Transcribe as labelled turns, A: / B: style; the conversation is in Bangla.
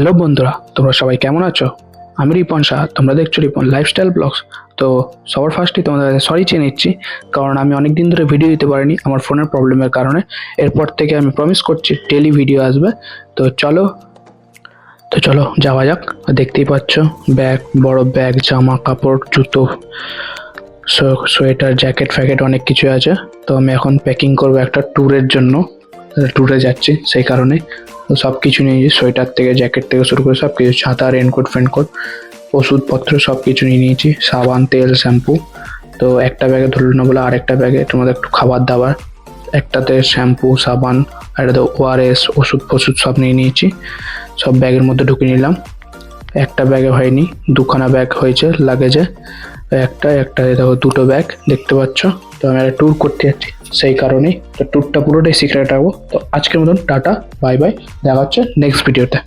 A: হ্যালো বন্ধুরা, তোমরা সবাই কেমন আছো? আমি রিপন শাহ, তোমরা দেখছ রিপন লাইফস্টাইল ব্লগস তো সবার ফার্স্টে তোমাদের কাছে সরি চেয়ে নিচ্ছি, কারণ আমি অনেক দিন ধরে ভিডিও দিতে পারিনি আমার ফোনের প্রবলেমের কারণে। এরপর থেকে আমি প্রমিস করছি ডেলি ভিডিও আসবে। তো চলো তো চলো যাওয়া যাক। দেখতেই পাচ্ছ ব্যাগ বড় ব্যাগ জামা, কাপড়, জুতো সোয়েটার জ্যাকেট ফ্যাকেট অনেক কিছু আছে। তো আমি এখন প্যাকিং করব একটা ট্যুরের জন্য। ট্যুরে যাচ্ছি, সেই কারণে। সব কিছু নিয়ে নিয়েছি, সোয়েটার থেকে জ্যাকেট থেকে শুরু করে সব কিছু ছাতা রেনকোট ফেনকোট ওষুধপত্র সব কিছু নিয়ে নিয়েছি, সাবান, তেল, শ্যাম্পু। তো একটা ব্যাগে ধরলো না বলে আরেকটা ব্যাগে তোমাদের একটু খাবার দাবার। একটাতে শ্যাম্পু, সাবান একটাতে ওআরএস ওষুধ ফষুধ সব নিয়ে নিয়েছি। সব ব্যাগের মধ্যে ঢুকে নিলাম। একটা ব্যাগে হয়নি, দুখানা ব্যাগ হয়েছে লাগেজে একটা একটা দেখো, দুটো ব্যাগ, দেখতে পাচ্ছ? তো আমি একটা ট্যুর করতে যাচ্ছি, সেই কারণেই তো ট্যুরটা পুরোটাই সিক্রেট রাখব। তো আজকের মতন টাটা বাই বাই দেখা হচ্ছে নেক্সট ভিডিওতে